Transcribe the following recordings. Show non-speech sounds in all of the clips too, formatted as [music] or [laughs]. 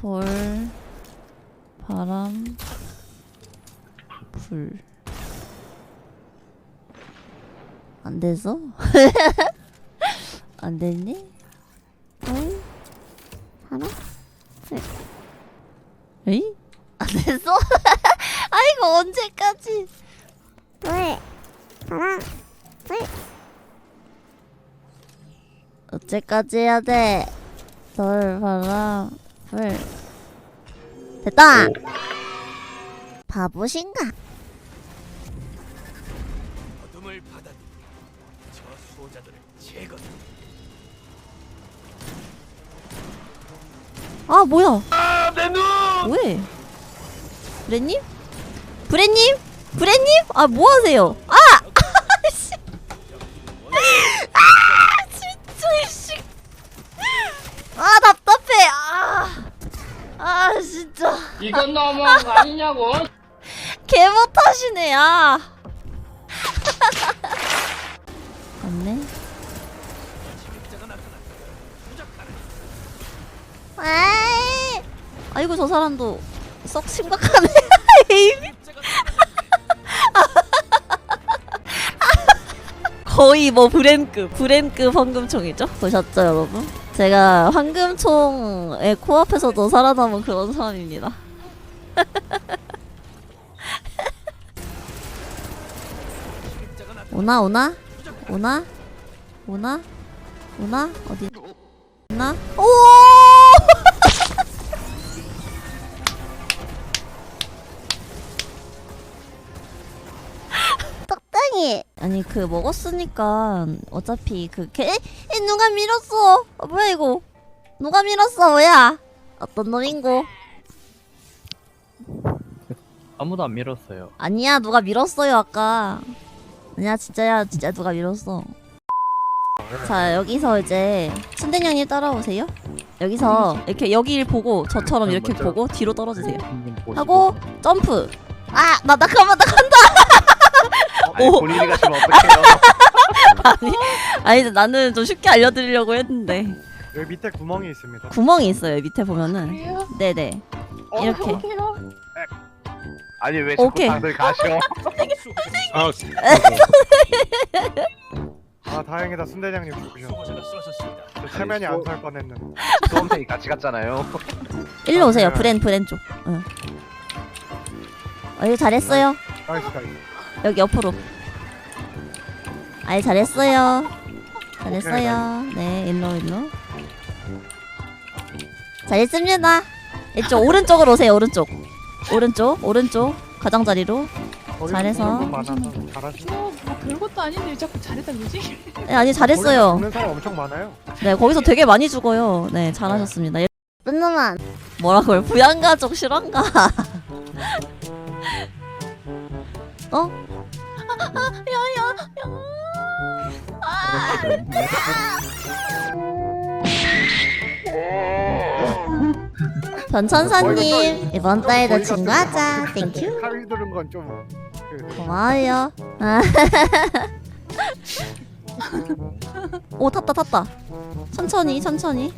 돌, 바람, 불. 안 돼서? [laughs] 안 됐니? 돌, 바람, 불. 에이? 안 됐어? [laughs] 아이고 언제까지? 왜? 바람, 불. 어째까지 해야 돼? 돌, 바람, 불. 됐다! 바보신가? 어둠을 받아들이 저 수호자들을 제거. 아 뭐야? 아내 눈! 왜? 브레님? 브레님? 브레님? 아 뭐하세요? 아! 씨. 아 진짜 씨. 아 답답해 아. 아 진짜. 이건 너무한 거 [laughs] 아니냐고. 개 못하시네 아 [laughs] 맞네. 에이. 아이고 저 사람도 썩 심각하네. [laughs] 에이미 거의 뭐 브랜급 브랜급 황금총이죠? 보셨죠 여러분? 제가 황금총의 코앞에서도 살아남은 그런 사람입니다. [laughs] 오나 오나? 오나? 오나? 오나? 어디? 오나? 오! [laughs] 똑딱이. 아니 그 먹었으니까 어차피 그걔 에? 에, 누가 밀었어 아, 뭐야 이거 누가 밀었어 뭐야 어떤 놈인고 아무도 안 밀었어요. 아니야 누가 밀었어요 아까 아니야 진짜야 진짜 누가 밀었어 자 여기서 이제 순대냥님 따라오세요 여기서 이렇게 여기를 보고 저처럼 이렇게. 보고 뒤로 떨어지세요 한번 보시고. 하고 점프 아나 나 그만 나 간다 아니, 오. 본인이 가시면 어떡해요? [laughs] 아니 아니 나는 좀 쉽게 알려드리려고 했는데 여기 밑에 구멍이 있습니다. 구멍이 있어요 밑에 보면은 그래요? 네네 어, 이렇게 아니 왜 자꾸 오케이. 다들 가셔? 아 [laughs] 아 다행이다 순대장님 죽으셨어. 수호자가 쓰러졌습니다. 저 체면이 안 살 뻔했는데. 수험생이 같이 갔잖아요. 일로 오세요 브랜 브랜 쪽 응. 어 이거 잘했어요 나이스 나이스. 여기 옆으로. 아이 잘했어요. 잘했어요. 네 일로 일로. 잘했습니다. 이쪽 오른쪽으로 오세요 오른쪽. 오른쪽 오른쪽. 가장자리로. 잘해서. 잘하시네. 뭐, 뭐 별것도 아닌데 왜 자꾸 잘했다 그러지? 네, 아니 잘했어요. 죽는 사람 엄청 많아요. 네 거기서 되게 많이 죽어요. 네 잘하셨습니다. 뜬놈아. 뭐라고요? 부양가족 실화인가 [laughs] 어? 전천사님 이번 달에도 친구하자 땡큐 칼 휘두른 건좀 그, 고마워요 아. [laughs] 오 탔다 탔다 천천히 천천히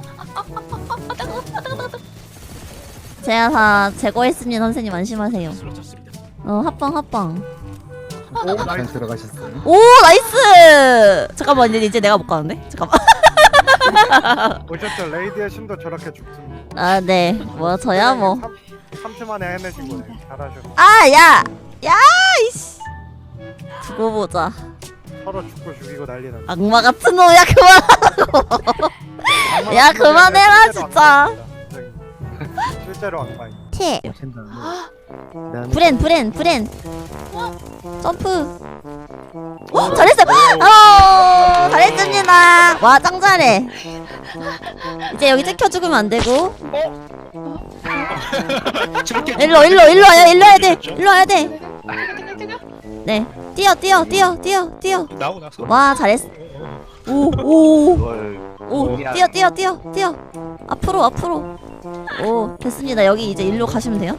제가 다 제거했습니다 선생님 안심하세요. 어 합방 합방 오 나이스. 오 나이스 잠깐만 이제, 이제 내가 못 가는데 잠깐만 보셨죠? 레이디의 신도 저렇게 죽습니다. 아 네 뭐 저야 뭐 3초 만에 해내신 거네. 잘하셨어. 아, 야! 야, 이씨! 두고 보자. 서로 죽고 죽이고 난리 났네. 악마 같은 놈야 그만! 야, 그만해라, 진짜. 실제로 악마 이. 티! 난 브렌, 브렌, 브렌! 점프! 어, 잘했어! 어, 잘했습니다! 와, 짱 잘해! 이제 여기 찍혀 죽으면 안 되고. 저렇게 [laughs] 일로, 일로, 일로 와야, 일로 와야 돼! 일로 와야 돼! 네. 뛰어, 뛰어, 뛰어, 뛰어, 뛰어! 나오 나서. 와, 잘했어. 오, 오. 그걸 오 뛰어 뛰어 뛰어 뛰어 앞으로 앞으로 오 됐습니다 여기 이제 일로 가시면 돼요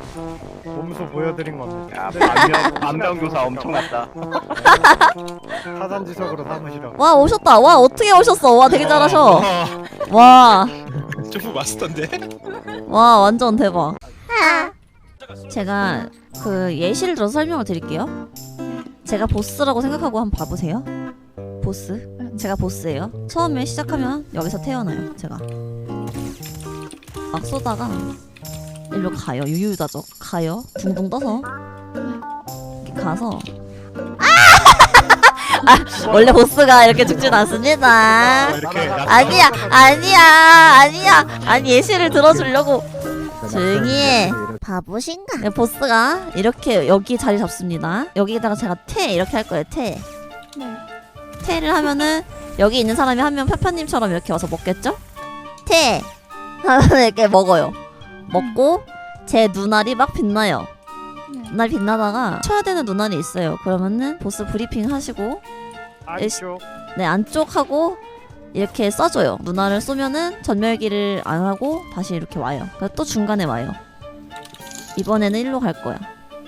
몸소 보여드린 겁니다. 야 반면 반면 교사 엄청 났다. 사산지석으로 삼으시라고. 와 오셨다 와 어떻게 오셨어 와 되게 잘하셔 와, 와 점프 마스터인데. 와 완전 대박. 제가 그 예시를 들어서 설명을 드릴게요. 제가 보스라고 생각하고 한번 봐보세요. 보스. 제가 보스예요. 처음에 시작하면 여기서 태어나요. 제가 막 쏘다가 일로 가요. 유유자적 가요. 둥둥 떠서 이렇게 가서 아, [laughs] 원래 보스가 이렇게 죽진 않습니다. 아니야, 아니야, 아니야. 아니 예시를 들어주려고 조용히 해. 바보신가? 네, 보스가 이렇게 여기 자리 잡습니다. 여기다가 제가 태 이렇게 할 거예요. 태. 네. 태를 하면은 여기 있는 사람이 한명 페퍼님처럼 이렇게 와서 먹겠죠? 태 이렇게 먹어요. 먹고 제 눈알이 막 빛나요. 네. 눈알 빛나다가 쳐야 되는 눈알이 있어요. 그러면은 보스 브리핑 하시고 안쪽 네 안쪽 하고 이렇게 쏴줘요. 눈알을 쏘면은 전멸기를 안 하고 다시 이렇게 와요. 그래서 또 중간에 와요. 이번에는 일로 갈 거야.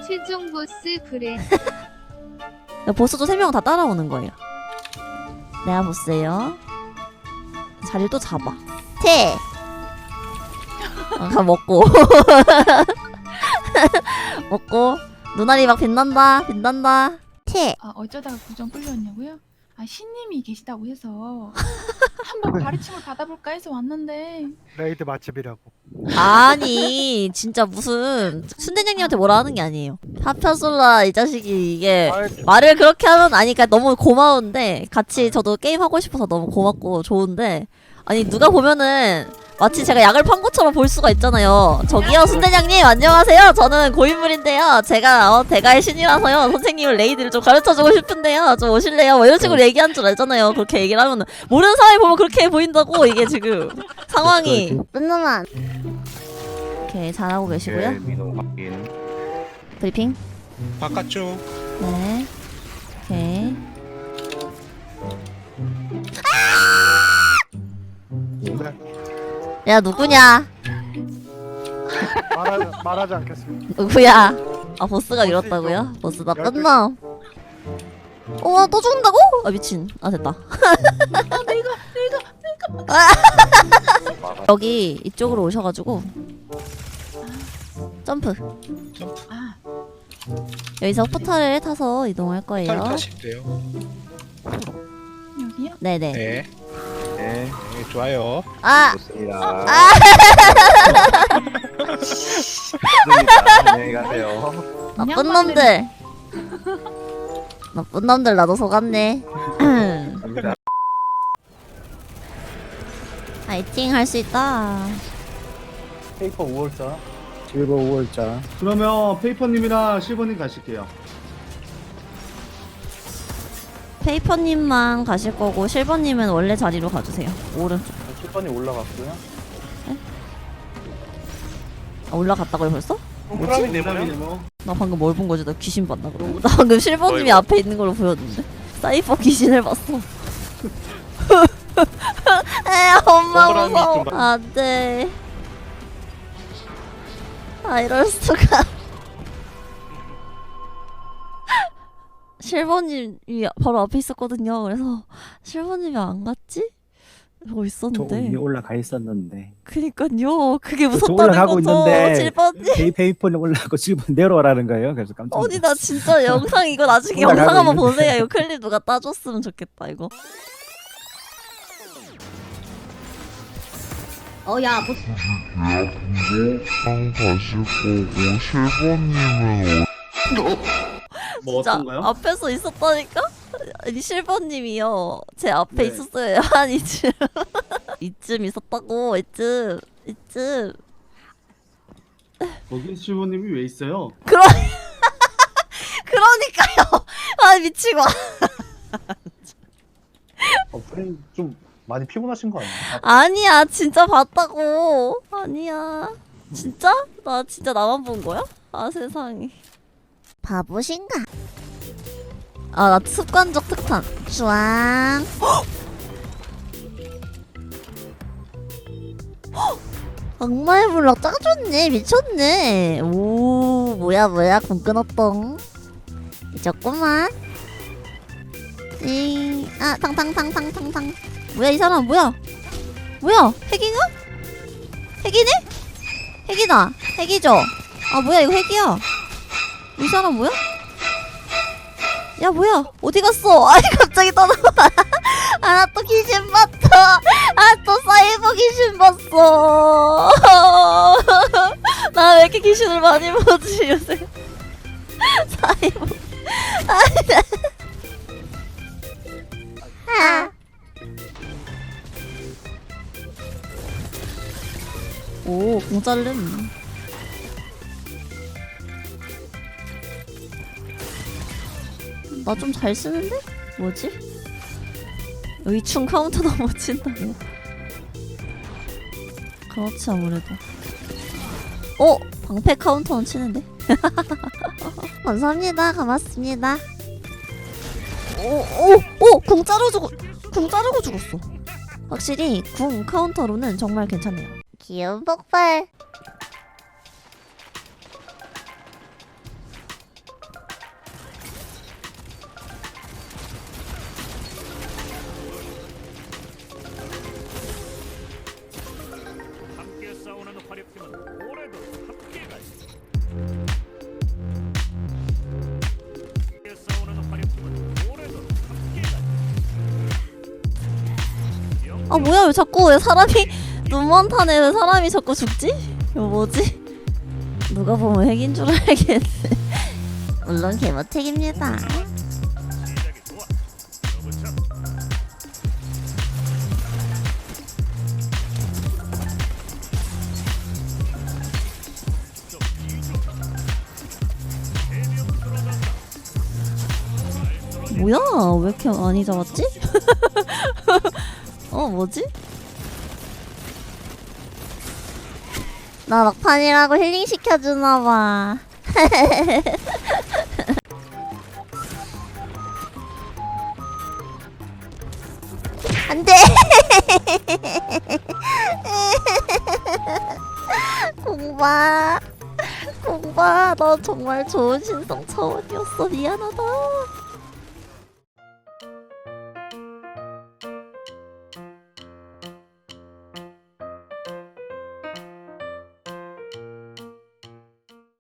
최종 보스 브레 보스도 세 명 다 따라오는 거예요. 내가 보스예요. 자리를 또 잡아. 태. 어, 다 먹고. [laughs] 먹고. 눈알이 막 빛난다 빛난다. 태. 아 어쩌다가 구정 끌렸냐고요? 아 신님이 계시다고 해서. 한번 가르침을 받아볼까 해서 왔는데. 레이드 맛집이라고. 아니 진짜 무슨 순대장님한테 뭐라 하는 게 아니에요. 파편솔라 이 자식이 이게 아이, 말을 그렇게 하면 아니까 너무 고마운데 같이 저도 게임 하고 싶어서 너무 고맙고 좋은데 아니 누가 보면은 마치 제가 약을 판 것처럼 볼 수가 있잖아요. 저기요 순대장님 안녕하세요. 저는 고인물인데요. 제가 어, 대가의 신이라서요. 선생님을 레이드를 좀 가르쳐주고 싶은데요. 좀 오실래요? 뭐 이런 식으로 얘기한 줄 알잖아요. 그렇게 얘기를 하면은 모르는 사람이 보면 그렇게 보인다고 이게 지금 [laughs] 상황이. 끝놈아 오케이 잘하고 계시고요. 네, 확인. 브리핑. 바깥쪽 네. 오케이. 야 누구냐? [laughs] 말하, 말하지 않겠습니다 누구야? 아 보스가 이렇다고요? 보스 나쁜 놈. 어, 또 죽는다고? 아 미친. 아 됐다. [laughs] [laughs] 여기 이쪽으로 오셔가지고 점프. 아 여기서 포탈을 타서 이동할 탈 거예요. 타시면 돼요. 여기요? 네네. 네. 네, 네, 좋아요. 아 좋습니다. 좋습니다. 안녕히 가세요. 나쁜 놈들. 나쁜 놈들 나도 속았네. 갑니다. 파이팅 할 수 있다. 페이퍼 5월자 실버 5월자 그러면 페이퍼님이랑 실버님 가실게요. 페이퍼님만 가실 거고 실버님은 원래 자리로 가주세요. 오른쪽. 10번이 올라갔고요 아, 올라갔다고요 벌써? 호랑이 네모. 나 방금 뭘 본 거지? 나 귀신 봤나 그러고. 나 방금 실버님이 앞에 있는 걸로 보였는데. 사이퍼 귀신을 봤어. [laughs] 에 엄마 무서워. 좀 안돼. 아 이럴 수가. 실버님이 바로 앞에 있었거든요. 그래서 실버님이 안 갔지? 저 있었는데. 위에 올라가 있었는데 그니까요. 그게 저 무섭다는 올라가고 거죠. 있는데 실버님. 페이 페이퍼는 올라가고 실버 내려오라는 거예요. 그래서 깜짝 아니 나 진짜 영상 이거 나중에 영상 한번 있는데. 보세요. 이거 클립 누가 따줬으면 좋겠다 이거. 어야 뭐뭐 진짜 어 떤가요? 앞에서 있었다니까? 아니 실버님이요. 제 앞에 네. 있었어요. [laughs] 한 이쯤 이쯤 있었다고 이쯤 이쯤. 거기 실버님이 왜 있어요? 그러 [laughs] 그러니까요. 아 미치고. 어, 프레임 좀 많이 피곤하신 거 아니에요? 아니야 진짜 봤다고. 아니야. 진짜? 나 진짜 나만 본 거야? 아 세상에. 바보신가? 아 나 습관적 특탄. 쭈앙 [gasps] 악마의 블럭 짱 좋네 미쳤네 오 뭐야 뭐야 공 끊었똥 잊었구만 띵아 탕탕탕탕탕탕 뭐야 이 사람 뭐야 뭐야 핵인가? 핵이네? 핵이다. 핵이죠? 아, 뭐야, 이거 핵이야. 이 사람 뭐야? 야, 뭐야? 어디 갔어? [laughs] 아니, 갑자기 떠나와. [laughs] 아, 나 또 귀신 봤어. 아, 또 사이버 귀신 봤어. [laughs] 나 왜 이렇게 귀신을 많이 보지, 요새? 사이버. 아. 오, 공짜름. 나 좀 잘 쓰는데? 뭐지? 여기 충 카운터 너무 친다고. [laughs] 그렇지 아무래도. 어? 방패 카운터는 치는데? [laughs] 감사합니다. 고맙습니다. 오, 오, 오! 궁 자르고 죽어. 궁 자르고 죽었어. 확실히 궁 카운터로는 정말 괜찮네요. 귀여운 폭발. 아 뭐야 왜 자꾸 왜 사람이 눈만 타네 왜 사람이 자꾸 죽지? 이거 뭐지? 누가 보면 핵인 줄 알겠네. [laughs] 물론 개모택입니다. 뭐야 왜 이렇게 많이 잡았지? [laughs] 어 뭐지? 나 막판이라고 힐링 시켜주나봐. [laughs] 안 돼! [laughs] 공바. 공바, 너 정말 좋은 신성 차원이었어. 미안하다.